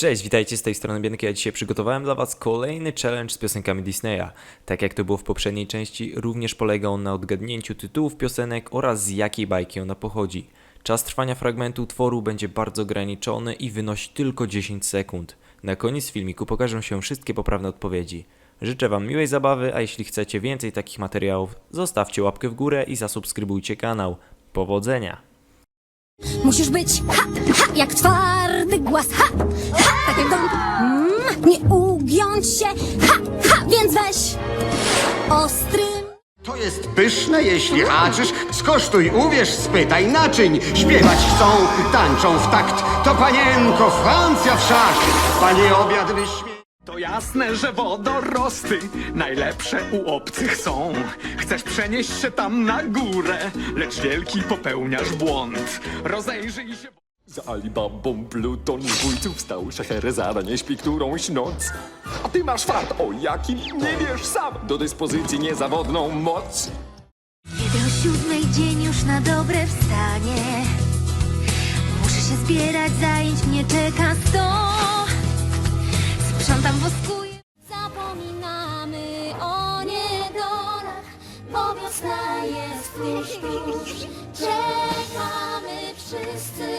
Cześć, witajcie z tej strony Bienki, ja dzisiaj przygotowałem dla Was kolejny challenge z piosenkami Disneya. Tak jak to było w poprzedniej części, również polega on na odgadnięciu tytułów piosenek oraz z jakiej bajki ona pochodzi. Czas trwania fragmentu utworu będzie bardzo ograniczony i wynosi tylko 10 sekund. Na koniec filmiku pokażą się wszystkie poprawne odpowiedzi. Życzę Wam miłej zabawy, a jeśli chcecie więcej takich materiałów, zostawcie łapkę w górę i zasubskrybujcie kanał. Powodzenia! Musisz być ha, ha, jak twardy głaz, ha, ha, tak jak dom. Mm, nie ugiąć się, ha, ha, więc weź ostrym. To jest pyszne, jeśli haczysz. Skosztuj, uwierz, spytaj naczyń. Śpiewać chcą, tańczą w takt. To panienko, Francja w szach. Panie obiad wyśmie... To jasne, że wodorosty najlepsze u obcych są. Chcesz przenieść się tam na górę, lecz wielki popełniasz błąd. Rozejrzyj się. Za Alibabą Pluton z bójców stał Szeherazada nie śpi którąś noc. A ty masz fart, o jakim nie wiesz sam, do dyspozycji niezawodną moc. Kiedy o siódmej dzień już na dobre wstanie Muszę się zbierać, zajęć mnie czeka sto Zapominamy o niedolach, bo wiosna jest tuż, tuż. Czekamy wszyscy,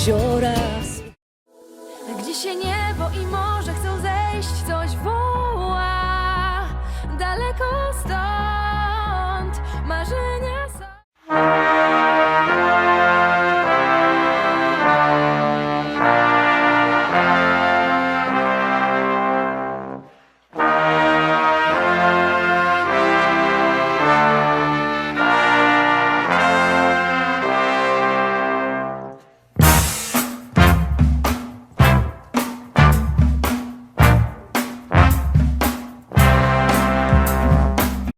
jeziora. Gdzie się niebo i morze chcą zejść